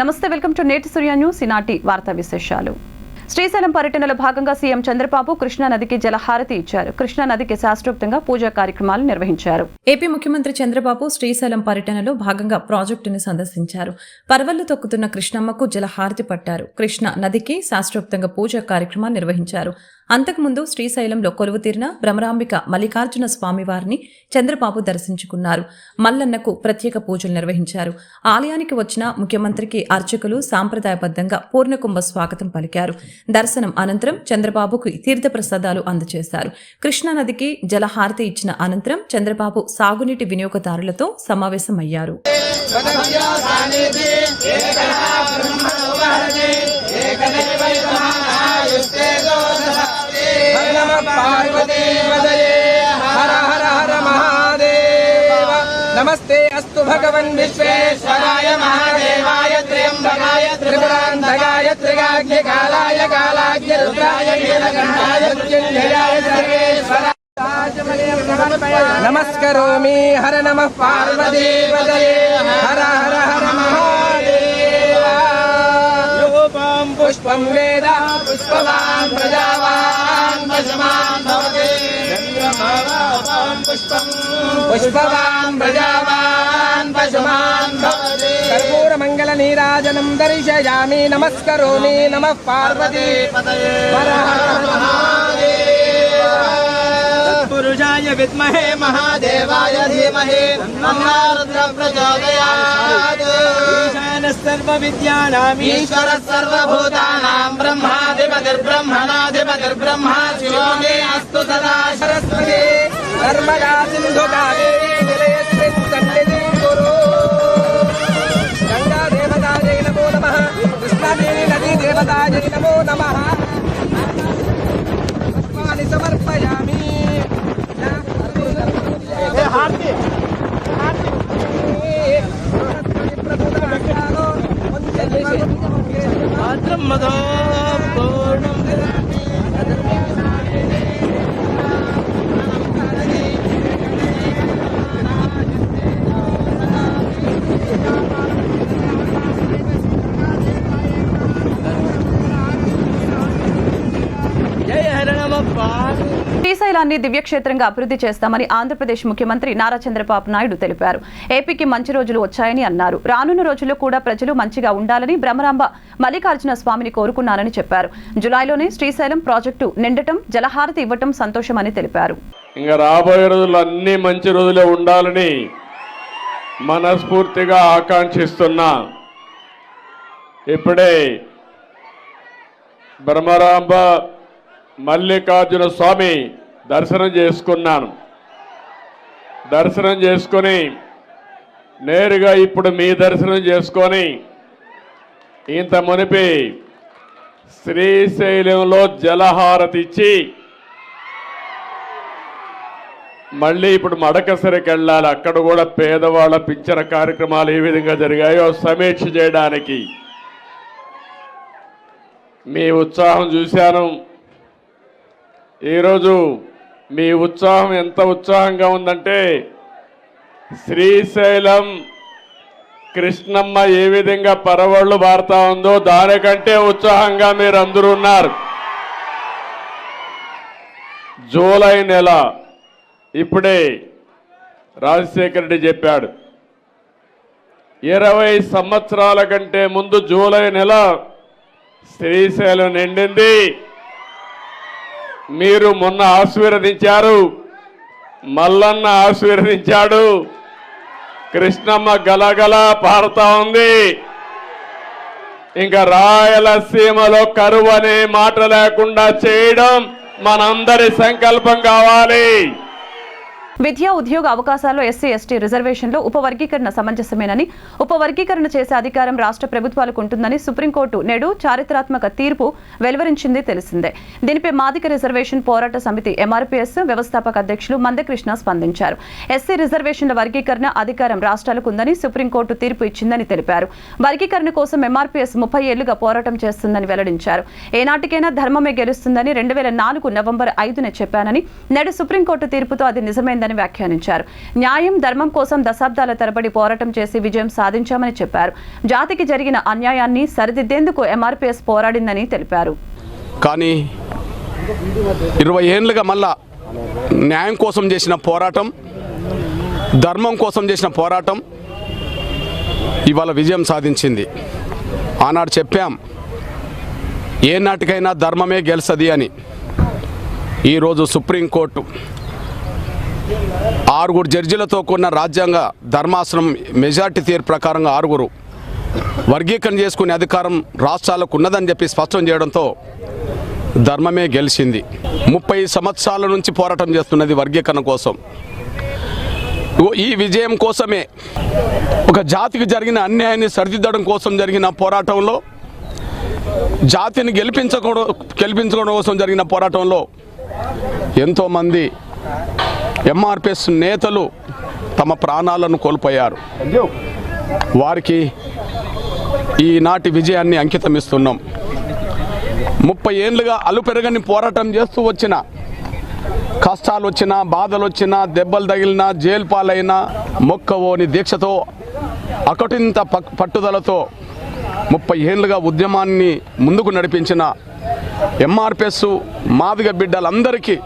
నమస్తే welcome to నేటి సూర్య news ఈనాటి వార్తా విశేషాలు. శ్రీశైలం పర్యటనలో భాగంగా సీఎం చంద్రబాబు కృష్ణానదికి జలహారతి ఇచ్చారు. కృష్ణా నదికి శాస్త్రోక్తంగా పూజా కార్యక్రమాలు నిర్వహించారు. ఏపీ ముఖ్యమంత్రి చంద్రబాబు శ్రీశైలం పర్యటనలో భాగంగా ప్రాజెక్టును సందర్శించారు. పర్వళ్ళు తొక్కుతున్న కృష్ణమ్మకు జలహారతి పట్టారు. కృష్ణ నదికి శాస్త్రోక్తంగా పూజా కార్యక్రమాలు నిర్వహించారు. అంతకుముందు శ్రీశైలంలో కొలువుతీరిన భ్రమరాంబిక మల్లికార్జున స్వామివారిని చంద్రబాబు దర్శించుకున్నారు. మల్లన్నకు ప్రత్యేక పూజలు నిర్వహించారు. ఆలయానికి వచ్చిన ముఖ్యమంత్రికి అర్చకులు సాంప్రదాయబద్ధంగా పూర్ణకుంభ స్వాగతం పలికారు. దర్శనం అనంతరం చంద్రబాబుకు తీర్థప్రసాదాలు అందజేశారు. కృష్ణానదికి జలహారతి ఇచ్చిన అనంతరం చంద్రబాబు సాగునీటి వినియోగదారులతో సమావేశమయ్యారు. हर नमस्ते अस्तु भगवन् विश्वेश्वराय महादेवाय त्र्यम्बकाय त्रिपुरान्तकाय त्रिगाग्निकालाय कालाग्नि रुद्राय नीलकण्ठाय मृत्युञ्जयाय सर्वेश्वराय नमस्करोमि हर नमः पार्वती पदये हर हर हर महादेव रूपं पुष्पं वेद पुष्पवान् प्रजावान् पशुमान् भवति पुष्पं पुष्पवान् प्रजावान् पशुमान् दर्शयामि नमस्करोमि नमः पार्वती। पुरुषाय विद्महे महादेवाय धीमहि प्रचोदयात् ईशानः सर्वविद्यानाम् ईश्वरः सर्वभूतानां ब्रह्माधिपतिर्ब्रह्मणाधिपतिर्ब्रह्मा शिवो मे अस्तु सदा सरस्वती नर्मदा सिन्धु कावेरी जलेऽस्मिन् सन्निधिं कुरु गङ्गा देवतायै नमो नमः कृष्णादेवी नदी देवतायै नमो नमः पुष्पाणि समर्पयामि पात्रं मधो पूर्णम् శ్రీశైలాన్ని దివ్యక్షేత్రంగా అభివృద్ధి చేస్తామని ఆంధ్రప్రదేశ్ ముఖ్యమంత్రి నారా చంద్రబాబు నాయుడు తెలిపారు. ఏపీకి మంచి రోజులు వచ్చాయని అన్నారు. రానున్న రోజుల్లో కూడా ప్రజలు మంచిగా ఉండాలని బ్రహ్మరాంబ మల్లికార్జున స్వామిని కోరుకున్నానని చెప్పారు. జులైలోనే శ్రీశైలం ప్రాజెక్టు నిండటం జలహారతి ఇవ్వటం సంతోషమని తెలిపారు. ఇంకా రాబోయే రోజుల్లో అన్ని మంచి రోజులే ఉండాలని మనస్ఫూర్తిగా ఆకాంక్షిస్తున్నా. ఇప్పుడే బ్రహ్మరాంబ మల్లికార్జున స్వామి దర్శనం చేసుకున్నాను. దర్శనం చేసుకొని నేరుగా ఇప్పుడు మీ దర్శనం చేసుకొని ఇంత మునిపి శ్రీశైలంలో జలహారతి ఇచ్చి మళ్ళీ ఇప్పుడు మడకసరికి వెళ్ళాలి. అక్కడ కూడా పేదవాళ్ళ పింఛన కార్యక్రమాలు ఏ విధంగా జరిగాయో సమీక్ష చేయడానికి. మీ ఉత్సాహం చూశాను. ఈరోజు మీ ఉత్సాహం ఎంత ఉత్సాహంగా ఉందంటే శ్రీశైలం కృష్ణమ్మ ఏ విధంగా పరవళ్ళు పారుతా ఉందో దానికంటే ఉత్సాహంగా మీరు అందరూ ఉన్నారు. జూలై నెల ఇప్పుడే రాజశేఖర రెడ్డి చెప్పాడు ఇరవై సంవత్సరాల కంటే ముందు జూలై నెల శ్రీశైలం నిండింది. మీరు మొన్న ఆశీర్వదించారు మల్లన్న ఆశీర్వదించాడు కృష్ణమ్మ గలగల పారుతా ఉంది. ఇంకా రాయలసీమలో కరువు అనే మాట లేకుండా చేయడం మనందరి సంకల్పం కావాలి. విద్యా ఉద్యోగ అవకాశాల్లో ఎస్సీ ఎస్టీ రిజర్వేషన్లో ఉపవర్గీకరణ సమంజసమేనని ఉపవర్గీకరణ చేసే అధికారం రాష్ట్ర ప్రభుత్వాలకు ఉంటుందని సుప్రీంకోర్టు నేడు చారిత్రాత్మక తీర్పు వెలువరించింది తెలిసిందే. దీనిపై మాదిక రిజర్వేషన్ పోరాట సమితి ఎంఆర్పీఎస్ వ్యవస్థాపక అధ్యక్షులు మందకృష్ణ స్పందించారు. ఎస్సీ రిజర్వేషన్ల వర్గీకరణ అధికారం రాష్ట్రాలకు ఉందని సుప్రీంకోర్టు తీర్పు ఇచ్చిందని తెలిపారు. వర్గీకరణ కోసం ఎంఆర్పీఎస్ ముప్పై ఏళ్ళుగా పోరాటం చేస్తుందని వెల్లడించారు. ఏనాటికైనా ధర్మమే గెలుస్తుందని రెండు వేల నాలుగు నవంబర్ ఐదున చెప్పానని నేడు సుప్రీంకోర్టు తీర్పుతో అది నిజమైందని ఉందని వ్యాఖ్యానించారు. న్యాయం ధర్మం కోసం దశాబ్దాల తరబడి పోరాటం చేసి విజయం సాధించామని చెప్పారు. జాతికి జరిగిన అన్యాయాన్ని సరిదిద్దేందుకు ఎంఆర్పీఎస్ పోరాడిందని తెలిపారు. కానీ ఇరవై ఏళ్ళుగా మళ్ళా న్యాయం కోసం చేసిన పోరాటం ధర్మం కోసం చేసిన పోరాటం ఇవాళ విజయం సాధించింది. ఆనాడు చెప్పాం ఏ నాటికైనా ధర్మమే గెలుస్తుంది అని. ఈరోజు సుప్రీంకోర్టు ఆరుగురు జడ్జీలతో కూడిన రాజ్యాంగ ధర్మాసనం మెజార్టీ తీర్పు ప్రకారంగా ఆరుగురు వర్గీకరణ చేసుకునే అధికారం రాష్ట్రాలకు ఉన్నదని చెప్పి స్పష్టం చేయడంతో ధర్మమే గెలిచింది. ముప్పై సంవత్సరాల నుంచి పోరాటం చేస్తున్నది వర్గీకరణ కోసం. ఈ విజయం కోసమే ఒక జాతికి జరిగిన అన్యాయాన్ని సరిదిద్దడం కోసం జరిగిన పోరాటంలో జాతిని గెలిపించకూడ గెలిపించుకోవడం కోసం జరిగిన పోరాటంలో ఎంతోమంది ఎంఆర్పిఎస్ నేతలు తమ ప్రాణాలను కోల్పోయారు. వారికి ఈనాటి విజయాన్ని అంకితం ఇస్తున్నాం ముప్పై ఏళ్ళుగా అలుపెరగని పోరాటం చేస్తూ వచ్చిన కష్టాలు వచ్చినా బాధలు వచ్చినా దెబ్బలు తగిలినా జైలు పాలైనా మొక్కవోని దీక్షతో అకటింత పక్- పట్టుదలతో ముప్పై ఏళ్ళుగా ఉద్యమాన్ని ముందుకు నడిపించిన ఎంఆర్పిఎస్ మాదిగ బిడ్డలందరికీ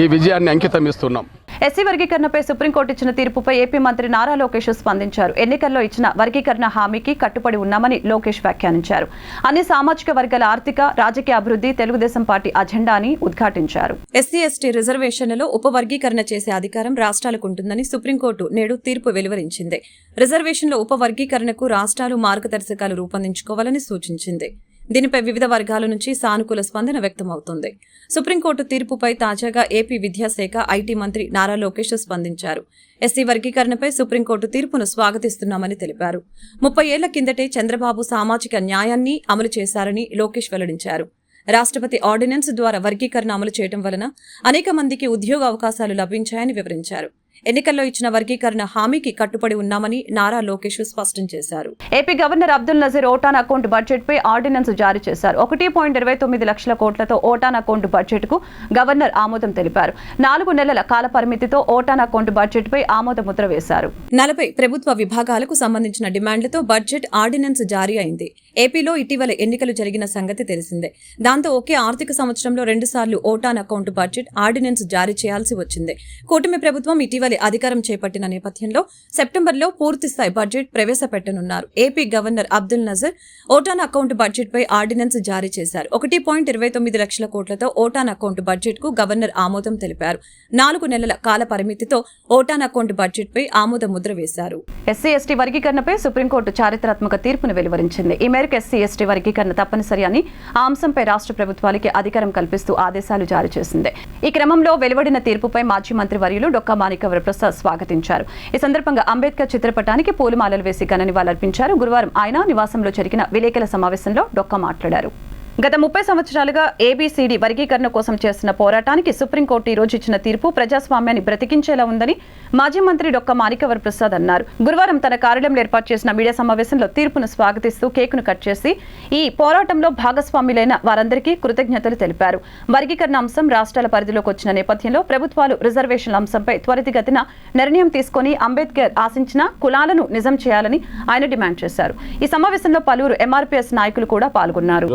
ఈ విజయాన్ని అంకితం ఇస్తున్నాం. ఎస్సీ వర్గీకరణపై సుప్రీంకోర్టు ఇచ్చిన తీర్పుపై ఏపీ మంత్రి నారా లోకేష్ స్పందించారు. ఎన్నికల్లో ఇచ్చిన వర్గీకరణ హామీకి కట్టుబడి ఉన్నామని లోకేష్ వ్యాఖ్యానించారు. అన్ని సామాజిక వర్గాల ఆర్థిక రాజకీయ అభివృద్ధి తెలుగుదేశం పార్టీ అజెండా అని ఉద్ఘాటించారు. ఎస్సీ ఎస్టీ రిజర్వేషన్లలో ఉపవర్గీకరణ చేసే అధికారం రాష్ట్రాలకు ఉంటుందని సుప్రీంకోర్టు నేడు తీర్పు వెలువరించింది. రిజర్వేషన్ల ఉపవర్గీకరణకు రాష్ట్రాలు మార్గదర్శకాలు రూపొందించుకోవాలని సూచించింది. దీనిపై వివిధ వర్గాల నుంచి సానుకూల స్పందన వ్యక్తమవుతోంది. సుప్రీంకోర్టు తీర్పుపై తాజాగా ఏపీ విద్యాశాఖ ఐటీ మంత్రి నారా లోకేష్ స్పందించారు. ఎస్సీ వర్గీకరణపై సుప్రీంకోర్టు తీర్పును స్వాగతిస్తున్నామని తెలిపారు. ముప్పై ఏళ్ళ కిందటే చంద్రబాబు సామాజిక న్యాయాన్ని అమలు చేశారని లోకేష్ వెల్లడించారు. రాష్ట్రపతి ఆర్డినెన్స్ ద్వారా వర్గీకరణ అమలు చేయడం వలన అనేక మందికి ఉద్యోగ అవకాశాలు లభించాయని వివరించారు. ఎన్నికల్లో ఇచ్చిన వర్గీకరణ హామీకి కట్టుబడి ఉన్నామని నారా లోకేష్ స్పష్టం చేశారు. AP governor Abdul Nazeer vote on account budget pi ordinance జారీ చేశారు. ఒకటి పాయింట్ ఇరవై తొమ్మిది లక్షల కోట్లతో ఓటాన్ అకౌంట్ బడ్జెట్కు గవర్నర్ ఆమోదం తెలిపారు. నాలుగు నెలల కాల పరిమితితో ఓటాన్ అకౌంట్ బడ్జెట్ పై ఆమోద ముద్ర వేశారు. నలభై ప్రభుత్వ విభాగాలకు సంబంధించిన డిమాండ్లతో బడ్జెట్ ఆర్డినెన్స్ జారీ అయింది. ఏపీలో ఇటీవల ఎన్నికలు జరిగిన సంగతి తెలిసిందే. దాంతో ఒకే ఆర్థిక సంవత్సరంలో రెండుసార్లు ఓటాన్ అకౌంట్ బడ్జెట్ ఆర్డినెన్స్ జారీ చేయాల్సి వచ్చింది. కూటమి ప్రభుత్వం ఇటీవలి అధికారం చేపట్టిన నేపథ్యంలో సెప్టెంబర్లో పూర్తిస్థాయి budget ప్రవేశపెట్టనున్నారు. AP governor Abdul Nazar vote on account budget pi ordinance జారీ చేశారు. ఒకటి పాయింట్ ఇరవై తొమ్మిది లక్షల కోట్లతో ఓటాన్ అకౌంట్ బడ్జెట్కు గవర్నర్ ఆమోదం తెలిపారు. నాలుగు నెలల కాల పరిమితితో ఓటాన్ అకౌంట్ బడ్జెట్ పై ఆమోద ముద్ర వేశారు. ఎస్సీ ఎస్టీ వర్గీకరణపై సుప్రీంకోర్టు చారిత్రాత్మక తీర్పును వెలువరించింది. ఈ మేరకు ఎస్సీ ఎస్టీ వర్గీకరణ తప్పనిసరి అని ఆ అంశంపై రాష్ట్ర ప్రభుత్వాలకి అధికారం కల్పిస్తూ ఆదేశాలు జారీ చేసింది. ఈ క్రమంలో వెలువడిన తీర్పుపై మాజీ మంత్రి వర్యులు డొక్కా మాణిక వరప్రసాద్ స్వాగతించారు. ఈ సందర్భంగా అంబేద్కర్ చిత్రపటానికి పూలమాలలు వేసి ఘన నివాళులర్పించారు. గురువారం ఆయన నివాసంలో జరిగిన విలేకరుల సమావేశంలో డొక్కా మాట్లాడారు. గత ముప్పై సంవత్సరాలుగా ఏబీసీడీ వర్గీకరణ కోసం చేస్తున్న పోరాటానికి సుప్రీంకోర్టు ఈ రోజు ఇచ్చిన తీర్పు ప్రజాస్వామ్యాన్ని బ్రతికించేలా ఉందని మాజీ మంత్రి డొక్క మాణికవర్ ప్రసాద్ అన్నారు. గురువారం తన కార్యాలయంలో ఏర్పాటు చేసిన మీడియా సమావేశంలో తీర్పును స్వాగతిస్తూ కేకును కట్ చేసి ఈ పోరాటంలో భాగస్వాములైన వారందరికీ కృతజ్ఞతలు తెలిపారు. వర్గీకరణ అంశం రాష్ట్రాల పరిధిలోకి వచ్చిన నేపథ్యంలో ప్రభుత్వాలు రిజర్వేషన్ల అంశంపై త్వరితగతిన నిర్ణయం తీసుకుని అంబేద్కర్ ఆశించిన కులాలను నిజం చేయాలని ఆయన డిమాండ్ చేశారు. ఈ సమావేశంలో పలువురు ఎంఆర్పీఎస్ నాయకులు కూడా పాల్గొన్నారు.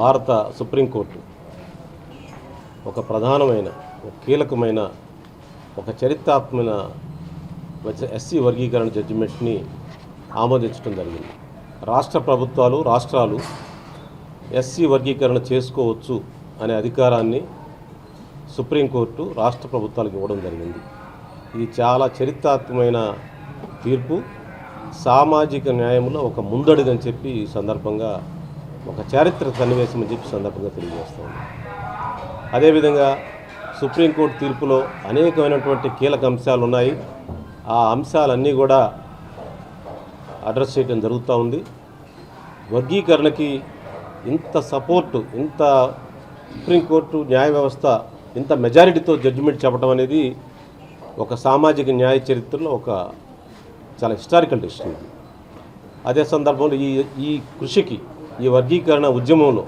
భారత సుప్రీంకోర్టు ఒక ప్రధానమైన ఒక కీలకమైన ఒక చరిత్రాత్మక ఎస్సీ వర్గీకరణ జడ్జిమెంట్ని ఆమోదించడం జరిగింది. రాష్ట్ర ప్రభుత్వాలు రాష్ట్రాలు ఎస్సీ వర్గీకరణ చేసుకోవచ్చు అనే అధికారాన్ని సుప్రీంకోర్టు రాష్ట్ర ప్రభుత్వాలకు ఇవ్వడం జరిగింది. ఇది చాలా చరిత్రాత్మకమైన తీర్పు. సామాజిక న్యాయంలో ఒక ముందడుగని చెప్పి ఈ సందర్భంగా ఒక చారిత్రక సన్నివేశం అని చెప్పి సందర్భంగా తెలియజేస్తుంది అదేవిధంగా సుప్రీంకోర్టు తీర్పులో అనేకమైనటువంటి కీలక అంశాలు ఉన్నాయి. ఆ అంశాలన్నీ కూడా అడ్రస్ చేయడం జరుగుతూ ఉంది. వర్గీకరణకి ఇంత సపోర్టు ఇంత సుప్రీంకోర్టు న్యాయ వ్యవస్థ ఇంత మెజారిటీతో జడ్జిమెంట్ చెప్పడం అనేది ఒక సామాజిక న్యాయ చరిత్రలో ఒక చాలా హిస్టారికల్ డెసిషన్ అదే సందర్భంలో ఈ ఈ కృషికి ఈ వర్గీకరణ ఉద్యమంలో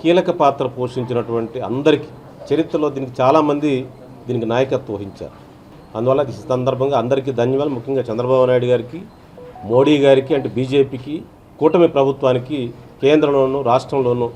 కీలక పాత్ర పోషించినటువంటి అందరికీ చరిత్రలో దీనికి చాలామంది దీనికి నాయకత్వం వహించారు. అందువల్ల ఈ సందర్భంగా అందరికీ ధన్యవాదాలు. ముఖ్యంగా చంద్రబాబు నాయుడు గారికి మోడీ గారికి అంటే బీజేపీకి కూటమి ప్రభుత్వానికి కేంద్రంలోనూ రాష్ట్రంలోనూ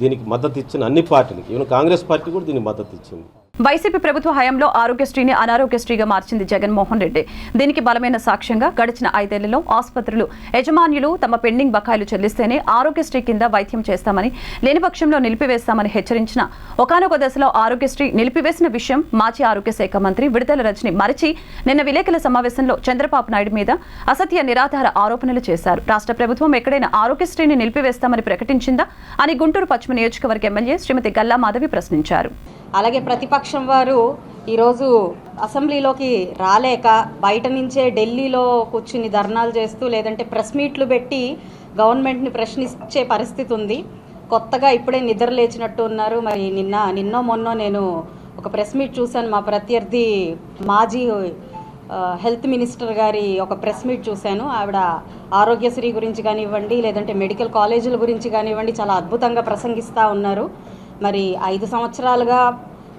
దీనికి మద్దతు ఇచ్చిన అన్ని పార్టీలకి ఈవెన్ కాంగ్రెస్ పార్టీ కూడా దీనికి మద్దతు ఇచ్చింది. వైసీపీ ప్రభుత్వ హయాంలో ఆరోగ్యశ్రీని అనారోగ్యశ్రీగా మార్చింది జగన్మోహన్ రెడ్డి. దీనికి బలమైన సాక్ష్యంగా గడిచిన ఐదేళ్ళలో ఆసుపత్రులు యజమానులు తమ పెండింగ్ బకాయిలు చెల్లిస్తేనే ఆరోగ్యశ్రీ కింద వైద్యం చేస్తామని లేని పక్షంలో నిలిపివేస్తామని హెచ్చరించిన ఒకనొక దశలో ఆరోగ్యశ్రీ నిలిపివేసిన విషయం మాజీ ఆరోగ్య శాఖ మంత్రి విడుదల రజని మరిచి నిన్న విలేకరుల సమావేశంలో చంద్రబాబు నాయుడు మీద అసత్య నిరాధార ఆరోపణలు చేశారు. రాష్ట్ర ప్రభుత్వం ఎక్కడైనా ఆరోగ్యశ్రీని నిలిపివేస్తామని ప్రకటించిందా అని గుంటూరు పశ్చిమ నియోజకవర్గ ఎమ్మెల్యే శ్రీమతి గల్లా మాధవి ప్రశ్నించారు. అలాగే ప్రతిపక్షం వారు ఈరోజు అసెంబ్లీలోకి రాలేక బయట నుంచే ఢిల్లీలో కూర్చుని ధర్నాలు చేస్తూ లేదంటే ప్రెస్ మీట్లు పెట్టి గవర్నమెంట్ని ప్రశ్నించే పరిస్థితి ఉంది. కొత్తగా ఇప్పుడే నిద్ర లేచినట్టు ఉన్నారు. మరి నిన్న నిన్నో మొన్నో నేను ఒక ప్రెస్ మీట్ చూశాను. మా ప్రత్యర్థి మాజీ హెల్త్ మినిస్టర్ గారి ఒక ప్రెస్ మీట్ చూశాను. ఆవిడ ఆరోగ్యశ్రీ గురించి కానివ్వండి లేదంటే మెడికల్ కాలేజీల గురించి కానివ్వండి చాలా అద్భుతంగా ప్రసంగిస్తూ ఉన్నారు. మరి ఐదు సంవత్సరాలుగా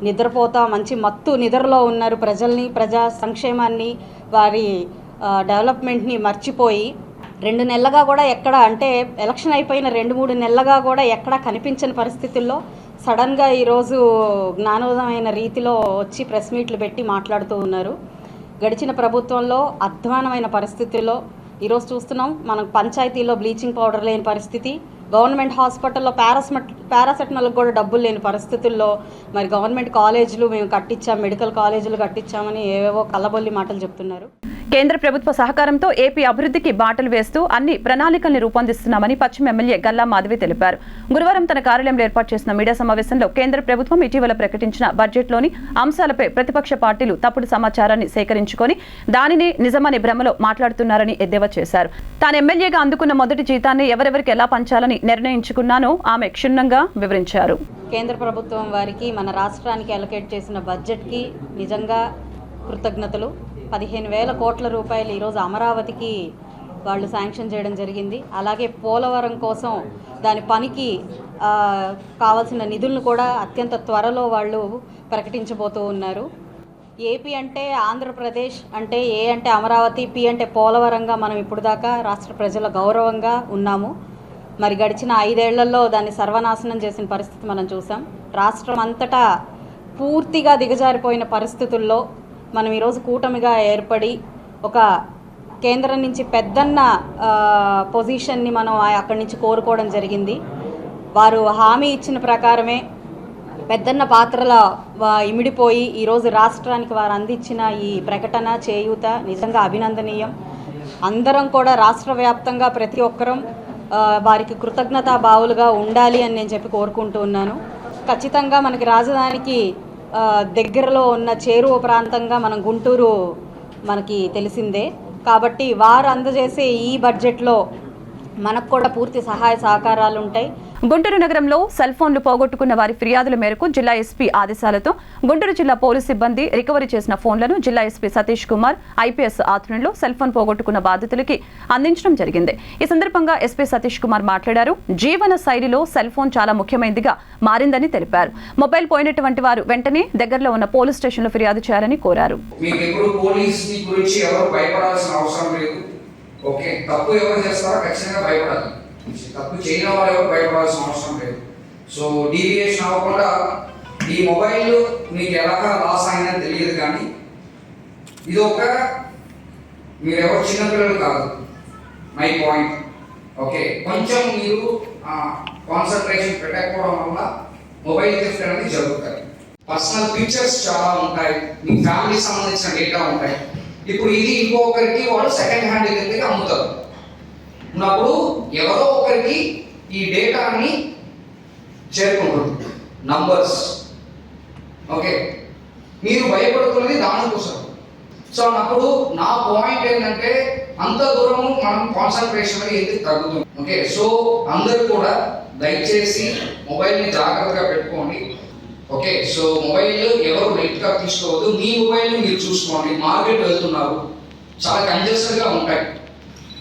నిద్రపోతా మంచి మత్తు నిద్రలో ఉన్నారు ప్రజల్ని ప్రజా సంక్షేమాన్ని వారి డెవలప్మెంట్ని మర్చిపోయి రెండు నెలలుగా కూడా ఎక్కడ అంటే ఎలక్షన్ అయిపోయిన రెండు మూడు నెలలుగా కూడా ఎక్కడ కనిపించని పరిస్థితుల్లో సడన్గా ఈరోజు జ్ఞానోదయమైన రీతిలో వచ్చి ప్రెస్ మీట్లు పెట్టి మాట్లాడుతూ ఉన్నారు. గడిచిన ప్రభుత్వంలో అధ్వానమైన పరిస్థితుల్లో ఈరోజు చూస్తున్నాం మనం పంచాయతీలో బ్లీచింగ్ పౌడర్ లేని పరిస్థితి గవర్నమెంట్ హాస్పిటల్లో పారాస్మట్ పారాసెటమాల్కి కూడా డబ్బులు లేని పరిస్థితుల్లో మరి గవర్నమెంట్ కాలేజీలు మేము కట్టించాం మెడికల్ కాలేజీలు కట్టించామని ఏవేవో కలబొల్లి మాటలు చెప్తున్నారు. కేంద్ర ప్రభుత్వ సహకారంతో ఏపీ అభివృద్ధికి బాటలు వేస్తూ అన్ని ప్రణాళికల్ని రూపొందిస్తున్నామని పశ్చిమ ఎమ్మెల్యే గల్లా మాధవి తెలిపారు. గురువారం తన కార్యాలయంలో ఏర్పాటు చేసిన మీడియా సమావేశంలో కేంద్ర ప్రభుత్వం ఇటీవల ప్రకటించిన బడ్జెట్లోని అంశాలపై ప్రతిపక్ష పార్టీలు తప్పుడు సమాచారాన్ని సేకరించుకొని దానిని నిజమని భ్రమలో మాట్లాడుతున్నారని ఎద్దేవా చేశారు. తాను ఎమ్మెల్యేగా అందుకున్న మొదటి జీతాన్ని ఎవరెవరికి ఎలా పంచాలని నిర్ణయించుకున్నానో ఆమె క్షుణ్ణంగా వివరించారు. కేంద్ర ప్రభుత్వం వారికి మన రాష్ట్రానికి అలొకేట్ చేసిన బడ్జెట్కి నిజంగా కృతజ్ఞతలు. పదిహేను వేల కోట్ల రూపాయలు ఈరోజు అమరావతికి వాళ్ళు శాంక్షన్ చేయడం జరిగింది. అలాగే పోలవరం కోసం దాని పనికి కావాల్సిన నిధులను కూడా అత్యంత త్వరలో వాళ్ళు ప్రకటించబోతూ ఉన్నారు. ఏపీ అంటే ఆంధ్రప్రదేశ్ అంటే ఏ అంటే అమరావతి పి అంటే పోలవరంగా మనం ఇప్పుడు దాకా రాష్ట్ర ప్రజల గౌరవంగా ఉన్నాము. మరి గడిచిన ఐదేళ్ళలో దాన్ని సర్వనాశనం చేసిన పరిస్థితి మనం చూసాం. రాష్ట్రం అంతటా పూర్తిగా దిగజారిపోయిన పరిస్థితుల్లో మనం ఈరోజు కూటమిగా ఏర్పడి ఒక కేంద్రం నుంచి పెద్దన్న పొజిషన్ని మనం అక్కడి నుంచి కోరుకోవడం జరిగింది. వారు హామీ ఇచ్చిన ప్రకారమే పెద్దన్న పాత్రల ఇమిడిపోయి ఈరోజు రాష్ట్రానికి వారు అందించిన ఈ ప్రకటన చేయూత నిజంగా అభినందనీయం. అందరం కూడా రాష్ట్ర వ్యాప్తంగా ప్రతి ఒక్కరం వారికి కృతజ్ఞతా బావులుగా ఉండాలి అని నేను చెప్పి కోరుకుంటూ ఉన్నాను. ఖచ్చితంగా మనకి రాజధానికి దగ్గరలో ఉన్న చేరువ ప్రాంతంగా మనం గుంటూరు మనకి తెలిసిందే. కాబట్టి వారు అందజేసే ఈ బడ్జెట్లో మనకు కూడా పూర్తి సహాయ సహకారాలు ఉంటాయి. గుంటూరు నగరంలో సెల్ ఫోన్లు పోగొట్టుకున్న వారి ఫిర్యాదుల మేరకు జిల్లా ఎస్పీ ఆదేశాలతో గుంటూరు జిల్లా పోలీస్ సిబ్బంది రికవరీ చేసిన ఫోన్లను జిల్లా ఎస్పీ సతీష్ కుమార్ ఐపీఎస్ ఆధ్వర్యంలో సెల్ ఫోన్ పోగొట్టుకున్న బాధితులకి అందించడం జరిగింది. ఈ సందర్భంగా ఎస్పీ సతీష్ కుమార్ మాట్లాడారు. జీవన శైలిలో సెల్ ఫోన్ చాలా ముఖ్యమైనదిగా మారిందని తెలిపారు. మొబైల్ పోయినటువంటి వారు వెంటనే దగ్గరలో ఉన్న పోలీస్ స్టేషన్లో ఫిర్యాదు చేయాలని కోరారు. మీకు ఎప్పుడు పోలీస్ గురించి ఎవరు భయపడాల్సిన అవసరం లేదు. ఓకే తప్పు ఎవరు చేస్తారో ఖచ్చితంగా భయపడాలి తప్పు చేయని వాళ్ళు ఎవరు భయపడాల్సిన అవసరం లేదు. సో డీవియేషన్ అవ్వకుండా ఈ మొబైల్ మీకు ఎలాగా లాస్ అయిందని తెలియదు కానీ ఇది ఒక మీరు ఎవరు చిన్నపిల్లలు కాదు. మై పాయింట్ ఓకే కొంచెం మీరు కాన్సన్ట్రేషన్ పెట్టకపోవడం వల్ల మొబైల్ థెఫ్ట్ అనేది జరుగుతాయి. పర్సనల్ పిక్చర్స్ చాలా ఉంటాయి. మీ ఫ్యామిలీకి సంబంధించిన డేటా ఉంటాయి. ఇప్పుడు ఇది ఇంకొకరికి వాళ్ళు సెకండ్ హ్యాండ్ దగ్గరికి అమ్ముతారు ఉన్నప్పుడు ఎవరో ఒకరికి ఈ డేటాని చేరుకుంటుంది. నంబర్స్ ఓకే మీరు భయపడుతున్నది దానికోసం సో అన్నప్పుడు నా పాయింట్ ఏంటంటే అంత దూరము మనం కాన్సన్ట్రేషన్ అనేది ఎందుకు తగ్గుతుంది? ఓకే సో అందరూ కూడా దయచేసి మొబైల్ని జాగ్రత్తగా పెట్టుకోండి. ఓకే సో మొబైల్ ఎవరు నెట్గా తీసుకోవద్దు. మీ మొబైల్ని మీరు చూసుకోండి. మార్కెట్ వెళ్తున్నారు. చాలా కంజెస్టెడ్గా ఉంటాయి.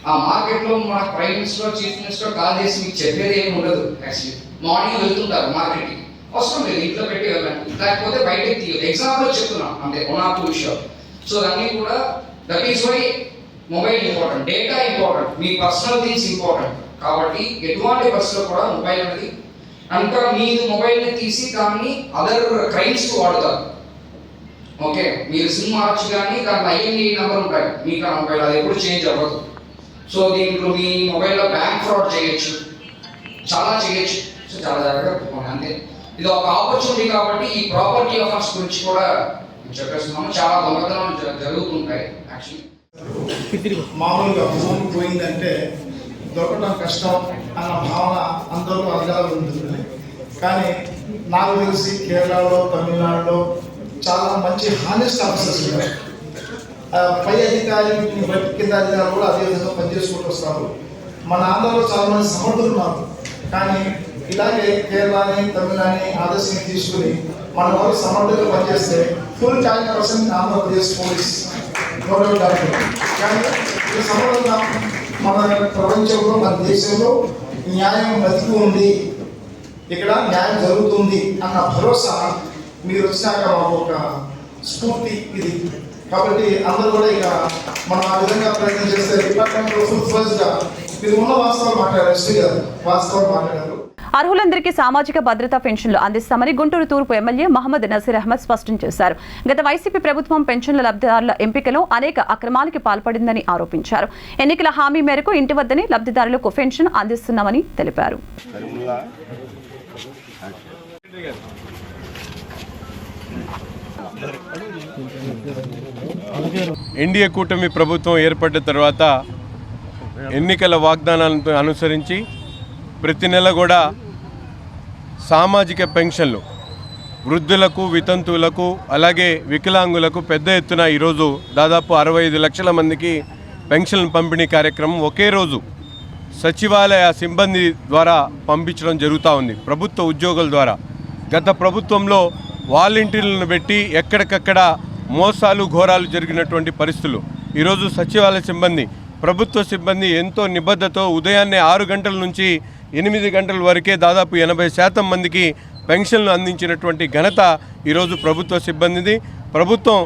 ఆ మార్కెట్లో మన prime minister chief minister call చేసి మీకు చెప్పేది ఏమి ఉండదు యాక్చువల్లీ మార్నింగ్ వెళ్తుంటారు మార్కెట్కి. అవసరం లేదు ఇంట్లో పెట్టి వెళ్ళండి. లేకపోతే బయటకి తీయదు ఎగ్జాంపుల్ చెప్తున్నాం అంతే వన్ ఆర్ టూ సో అన్నీ కూడా that is why mobile important data important me personal things important కాబట్టి ఎటువంటి బస్సులో కూడా మొబైల్ అనేది అంతా మీరు మొబైల్ని తీసి దాన్ని అదర్ క్రైమ్స్ వాడతారు. ఓకే మీరు సిమ్ మార్చి కానీ దాంట్లో ఐఎన్ఈ నెంబర్ ఉంటాయి. మీకు ఆ మొబైల్ అది ఎప్పుడు చేంజ్ అవ్వదు. సో దీంట్లో మీ మొబైల్లో బ్యాంక్ ఫ్రాడ్ చేయొచ్చు. చాలా చేయొచ్చు. సో చాలా జాగ్రత్తగా అంతే. ఇది ఒక ఆపర్చునిటీ కాబట్టి ఈ ప్రాపర్టీ ఆఫర్స్ గురించి కూడా చెప్పేస్తున్నాము చాలా దొంగతనం జరుగుతుంటాయి యాక్చువల్లీ మామూలుగా ఫోన్ పోయిందంటే దొరకడం కష్టం అన్న భావన అందరూ అర్థాలు ఉంటుంది. కానీ నాకు తెలిసి కేరళలో తమిళనాడులో చాలా మంచి హానెస్ట్ ఆఫీసర్స్ ఉన్నారు పై అధికారి బట్టి కింద అధికారులు కూడా అదే విధంగా పనిచేసుకుంటూ వస్తారు. మన ఆంధ్రలో చాలా మంది సమర్థులు ఉన్నారు. కానీ ఇలాగే కేరళని తమిళని ఆదర్శంగా తీసుకుని మన వారు సమర్థంగా పనిచేస్తే full time percent Andhra Pradesh police గౌరవ డాక్టర్ కానీ ఈ సమర్థంగా మన ప్రపంచంలో మన దేశంలో న్యాయం బతికి ఉంది ఇక్కడ న్యాయం జరుగుతుంది అన్న భరోసా మీరు వచ్చినాక మాకు ఒక స్ఫూర్తి ఇది. కాబట్టి అందరూ కూడా ఇక మనం ఆ విధంగా ప్రయత్నం చేస్తే డిపార్ట్మెంట్లో ఫుల్ ఫస్ట్ మీరు ఉన్న వాస్తవాలు మాట్లాడారు. ఎస్పీ గారు వాస్తవాలు మాట్లాడారు. అర్హులందరికీ సామాజిక భద్రతా పెన్షన్లు అందిస్తామని గుంటూరు తూర్పు ఎమ్మెల్యే మహమ్మద్ నసీర్ అహ్మద్ స్పష్టం చేశారు. గత వైసీపీ ప్రభుత్వం పెన్షన్ల లబ్ధిదారుల ఎంపికలో అనేక అక్రమాలకి పాల్పడిందని ఆరోపించారు. ఎన్నికల హామీ మేరకు ఇంటి వద్దనే లబ్ధిదారులకు పెన్షన్ అందిస్తున్నామని తెలిపారు. ఎన్డీఏ కూటమి ప్రభుత్వం ఏర్పడ్డ తర్వాత ఎన్నికల వాగ్దానాలను అనుసరించి ప్రతి నెల కూడా సామాజిక పెన్షన్లు వృద్ధులకు వితంతువులకు అలాగే వికలాంగులకు పెద్ద ఎత్తున ఈరోజు దాదాపు అరవై ఐదు లక్షల మందికి పెన్షన్ పంపిణీ కార్యక్రమం ఒకే రోజు సచివాలయ సిబ్బంది ద్వారా పంపించడం జరుగుతూ ఉంది. ప్రభుత్వ ఉద్యోగుల ద్వారా. గత ప్రభుత్వంలో వాలంటీర్లను పెట్టి ఎక్కడికక్కడ మోసాలు ఘోరాలు జరిగినటువంటి పరిస్థితులు. ఈరోజు సచివాలయ సిబ్బంది ప్రభుత్వ సిబ్బంది ఎంతో నిబద్ధతో ఉదయాన్నే ఆరు గంటల నుంచి ఎనిమిది గంటల వరకే దాదాపు ఎనభై శాతం మందికి పెన్షన్లు అందించినటువంటి ఘనత ఈరోజు ప్రభుత్వ సిబ్బందిది. ప్రభుత్వం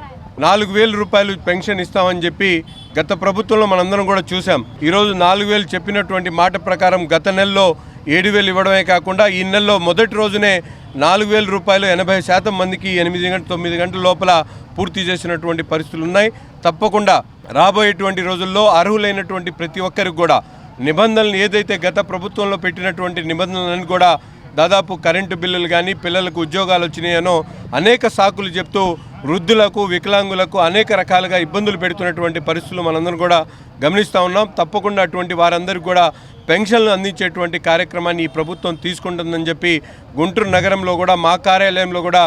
నాలుగు వేల రూపాయలు పెన్షన్ ఇస్తామని చెప్పి గత ప్రభుత్వంలో మనందరం కూడా చూసాం ఈరోజు నాలుగు వేలు చెప్పినటువంటి మాట ప్రకారం గత నెలలో ఏడు వేలు ఇవ్వడమే కాకుండా ఈ నెలలో మొదటి రోజునే నాలుగు వేల రూపాయలు ఎనభై శాతం మందికి ఎనిమిది గంటల తొమ్మిది గంటల లోపల పూర్తి చేసినటువంటి పరిస్థితులు ఉన్నాయి. తప్పకుండా రాబోయేటువంటి రోజుల్లో అర్హులైనటువంటి ప్రతి ఒక్కరికి కూడా నిబంధనలు ఏదైతే గత ప్రభుత్వంలో పెట్టినటువంటి నిబంధనలను కూడా దాదాపు కరెంటు బిల్లులు కానీ పిల్లలకు ఉద్యోగాలు వచ్చినాయనో అనేక సాకులు చెప్తూ వృద్ధులకు వికలాంగులకు అనేక రకాలుగా ఇబ్బందులు పెడుతున్నటువంటి పరిస్థితులు మనందరం కూడా గమనిస్తూ ఉన్నాం. తప్పకుండా అటువంటి వారందరికీ కూడా పెన్షన్లు అందించేటువంటి కార్యక్రమాన్ని ఈ ప్రభుత్వం తీసుకుంటుందని చెప్పి గుంటూరు నగరంలో కూడా మా కార్యాలయంలో కూడా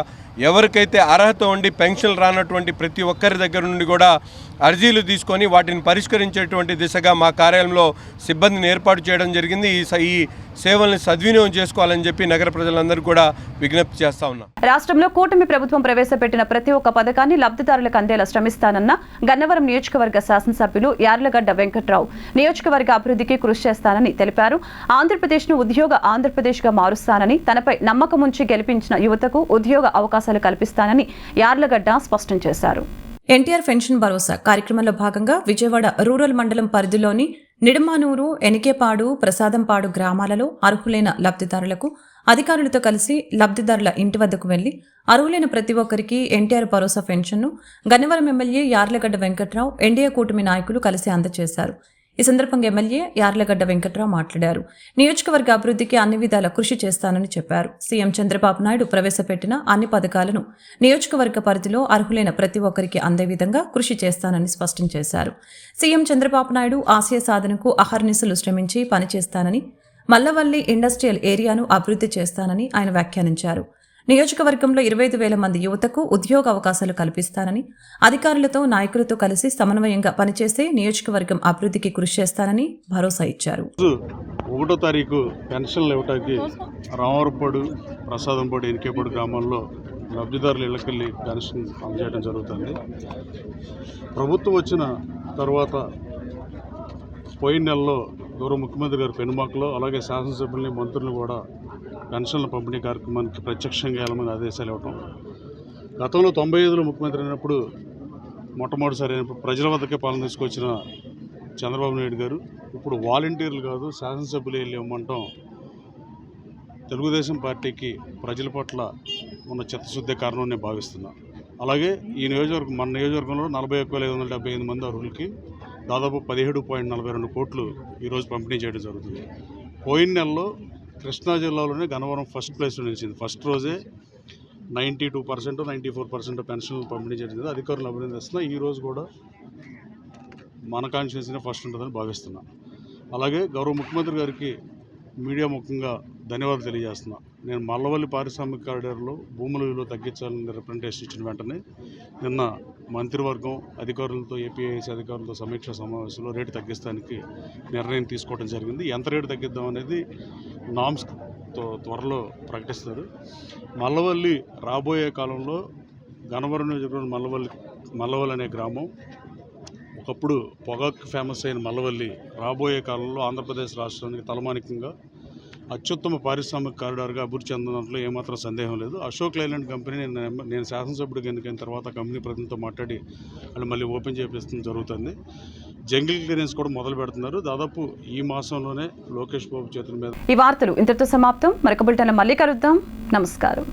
ఎవరికైతే అర్హత ఉండి పెన్షన్ రానటువంటి ప్రతి ఒక్కరి దగ్గర నుండి కూడా అర్జీలు తీసుకొని వాటిని పరిష్కరించేటువంటి దిశగా మా కార్యాలయంలో సిబ్బందిని ఏర్పాటు చేయడం జరిగింది. ఈ ఈ సేవల్ని సద్వినియోగం చేసుకోవాలని చెప్పి నగర ప్రజలందరూ కూడా విజ్ఞప్తి చేస్తా ఉన్నా. రాష్ట్రంలో కూటమి ప్రభుత్వం ప్రవేశపెట్టిన ప్రతి ఒక్క పథకాన్ని లబ్ధిదారులకు అందేలా శ్రమిస్తానన్న గన్నవరం నియోజకవర్గ శాసనసభ్యులు యార్లగడ్డ వెంకట్రావు నియోజకవర్గ అభివృద్ధికి కృషి చేస్తానని తెలిపారు. ఆంధ్రప్రదేశ్ను ఉద్యోగ ఆంధ్రప్రదేశ్గా మారుస్తానని తనపై నమ్మకం ఉంచి గెలిపించిన యువతకు ఉద్యోగ అవకాశాలు కల్పిస్తానని యార్లగడ్డ స్పష్టం చేశారు. ఎన్టీఆర్ పెన్షన్ భరోసా కార్యక్రమంలో భాగంగా విజయవాడ రూరల్ మండలం పరిధిలోని నిడమానూరు ఎనికేపాడు ప్రసాదంపాడు గ్రామాలలో అర్హులైన లబ్ధిదారులకు అధికారులతో కలిసి లబ్ధిదారుల ఇంటి వద్దకు వెళ్ళి అర్హులైన ప్రతి ఒక్కరికి ఎన్టీఆర్ భరోసా పెన్షన్ను గన్నవరం ఎమ్మెల్యే యార్లగడ్డ వెంకట్రావు ఎన్డీఏ కూటమి నాయకులు కలిసి అందజేశారు. ఈ సందర్భంగా ఎమ్మెల్యే యార్లగడ్డ వెంకట్రావు మాట్లాడారు. నియోజకవర్గ అభివృద్ధికి అన్ని విధాల కృషి చేస్తానని చెప్పారు. సీఎం చంద్రబాబు నాయుడు ప్రవేశపెట్టిన అన్ని పథకాలను నియోజకవర్గ పరిధిలో అర్హులైన ప్రతి ఒక్కరికి అందే విధంగా కృషి చేస్తానని స్పష్టం చేశారు. సీఎం చంద్రబాబు నాయుడు ఆశయ సాధనకు అహర్నిశలు శ్రమించి పనిచేస్తానని మల్లవల్లి ఇండస్ట్రియల్ ఏరియాను అభివృద్ధి చేస్తానని ఆయన వ్యాఖ్యానించారు. నియోజకవర్గంలో ఇరవై ఐదు వేల మంది యువతకు ఉద్యోగ అవకాశాలు కల్పిస్తానని అధికారులతో నాయకులతో కలిసి సమన్వయంగా పనిచేస్తే నియోజకవర్గం అభివృద్ధికి కృషి చేస్తానని భరోసా ఇచ్చారు. ఒకటో తారీఖు పెన్షన్లు ఇవ్వడానికి రామవరపాడు ప్రసాదంపాడు ఎనికేపాడు గ్రామాల్లో లబ్ధిదారులు ఇళ్ళకెళ్ళి పెన్షన్ అందజేయడం జరుగుతుంది. ప్రభుత్వం వచ్చిన తర్వాత పోయిన నెలలో గౌరవ ముఖ్యమంత్రి గారు పెనుమాకలో అలాగే శాసనసభ్యుల్ని మంత్రులను కూడా పెన్షన్ల పంపిణీ కార్యక్రమానికి ప్రత్యక్షంగా వెళ్ళమని ఆదేశాలు ఇవ్వటం. గతంలో తొంభై ఐదులో ముఖ్యమంత్రి అయినప్పుడు మొట్టమొదటిసారి అయినప్పుడు ప్రజల వద్దకే పాలన తీసుకొచ్చిన చంద్రబాబు నాయుడు గారు ఇప్పుడు వాలంటీర్లు కాదు శాసనసభ్యులు వెళ్ళి ఇవ్వమంటాం. తెలుగుదేశం పార్టీకి ప్రజల పట్ల ఉన్న చిత్తశుద్ధి కారణం నేను భావిస్తున్నా. అలాగే ఈ నియోజకవర్గం మన నియోజకవర్గంలో నలభై ఒక్క వేల ఐదు వందల డెబ్బై ఎనిమిది మంది అర్హులకి దాదాపు పదిహేడు పాయింట్ నలభై రెండు కోట్లు ఈరోజు పంపిణీ చేయడం జరుగుతుంది. పోయిన నెలలో కృష్ణా జిల్లాలోనే గన్నవరం ఫస్ట్ ప్లేస్లో నిలిచింది. ఫస్ట్ రోజే ninety two percent ninety four percent పెన్షన్లు పంపిణీ చేయడం జరిగింది. అధికారులు అభినందిస్తున్నా ఈ ఈరోజు కూడా మన కాన్స్టిట్యూన్సీనే ఫస్ట్ ఉంటుందని భావిస్తున్నా. అలాగే గౌరవ ముఖ్యమంత్రి గారికి మీడియా ముఖంగా ధన్యవాదాలు తెలియజేస్తున్నా. నేను మల్లవల్లి పారిశ్రామిక కారిడార్లో భూముల విలువ తగ్గించాలని రిప్రజెంటేషన్ ఇచ్చిన వెంటనే నిన్న మంత్రివర్గం అధికారులతో ఏపీఐఎస్ అధికారులతో సమీక్ష సమావేశంలో రేటు తగ్గిస్తానికి నిర్ణయం తీసుకోవడం జరిగింది. ఎంత రేటు తగ్గిద్దాం అనేది నామ్స్ త్వరలో ప్రకటిస్తారు. మల్లవల్లి రాబోయే కాలంలో గనవరం నియోజకవర్గం మల్లవల్లి మల్లవల్లి అనే గ్రామం ఒకప్పుడు పొగాకు ఫేమస్ అయిన మల్లవల్లి రాబోయే కాలంలో ఆంధ్రప్రదేశ్ రాష్ట్రానికి తలమానికంగా అత్యుత్తమ పారిశ్రామిక కారిడార్గా అభివృద్ధి చెందడంలో ఏమాత్రం సందేహం లేదు. అశోక్ లైలాండ్ కంపెనీ నేను నేను శాసనసభ్యుడిగా ఎన్నికైన తర్వాత కంపెనీ ప్రతినిధితో మాట్లాడి వాళ్ళు మళ్ళీ ఓపెన్ చేపిస్తుంది జరుగుతుంది. జంగిల్ క్లియరెన్స్ కూడా మొదలు పెడుతున్నారు. దాదాపు ఈ మాసంలోనే లోకేష్ బాబు చేతుల మీద ఈ వార్తలు ఇంతటితో సమాప్తం. మరొక బులెటిన్లో మళ్ళీ కలుద్దాం. నమస్కారం.